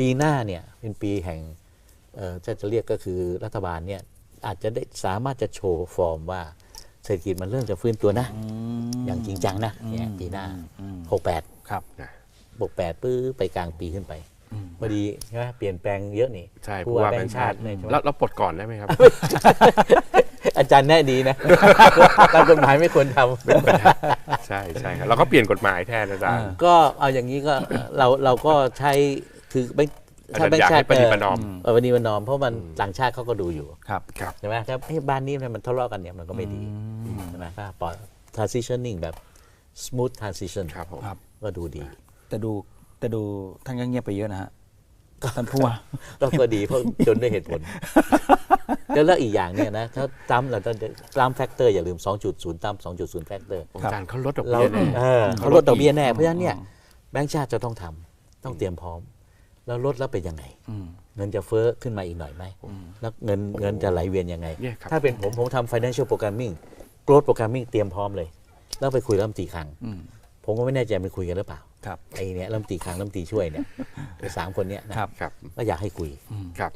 ปีหน้าเนี่ยเป็นปีแห่งเอ่อจะจะเรียกก็คือรัฐบาลเนี่ยอาจจะได้สามารถจะโชว์ฟอร์มว่าเศรษฐกิจมันเริ่มจะฟื้นตัวนะ อย่างจริงจังนะเนี่ยปีหน้า68ครับ68ปื้อไปกลางปีขึ้นไปพอดีใช่ไหมเปลี่ยนแปลงเยอะนี่ใช่ผู้ผู้ว่าว่าแบแบงงค์ค์ชาชาติติเนี่ยใช่ไหมแล้วเราปลดก่อนได้ไหมครับ อาจารย์แน่ดีนะตามกฎหมายไม่ควรทำใช่ใช่ครับเราก็เปลี่ยนกฎหมายแทนอาจารย์ก็เอาอย่างนี้ก็เราเราก็ใช้ คือไม่อาจารย์อยากให้ปฏิบัตินอมเออปฏิบัตินอมเพราะมันต่างชาติเขาก็ดูอยู่ครับครับใช่ไหมถ้าเฮ้ยบ้านนี้มันทะเลาะกันเนี่ยมันก็ไม่ดีใช่ไหมก็ปล่อย transitioning แบบ smooth transition ครับผมครับก็ดูดี แต่ดูแต่ดูท่านก็เงียบไปเยอะนะฮะท่านผู้ว่าก็ก็ดีเพราะจนด้วยเหตุผลแล้วแล้วอีกอย่างเนี่ยนะถ้าตามเราต้องตามแฟกเตอร์อย่าลืม 2.0ตาม2.0แฟกเตอร์อาจารย์เขาลดดอกเราเบี้ยแน่เออเขาลดดอกเบี้ยแน่เพราะฉะนั้นเนี่ยแบงก์ชาติจะต้องทำต้องเตรียมพร้อม แล้วลดแล้วเป็นยังไงเงินจะเฟ้อขึ้นมาอีกหน่อยไหมแล้วเงินเงินจะไหลเวียนยังไงเนี่ยครับถ้าเป็นผมผมทำ financial programming growth programming เตรียมพร้อมเลย แล้วไปคุยรัฐมนตรีคลังผมก็ไม่แน่ใจมันคุยกันหรือเปล่าครับไอ้เนี่ยรัฐมนตรีคลังรัฐมนตรีช่วยเนี่ยไอ้สามคนเนี้ยนะครับครับก็อยากให้คุยครับ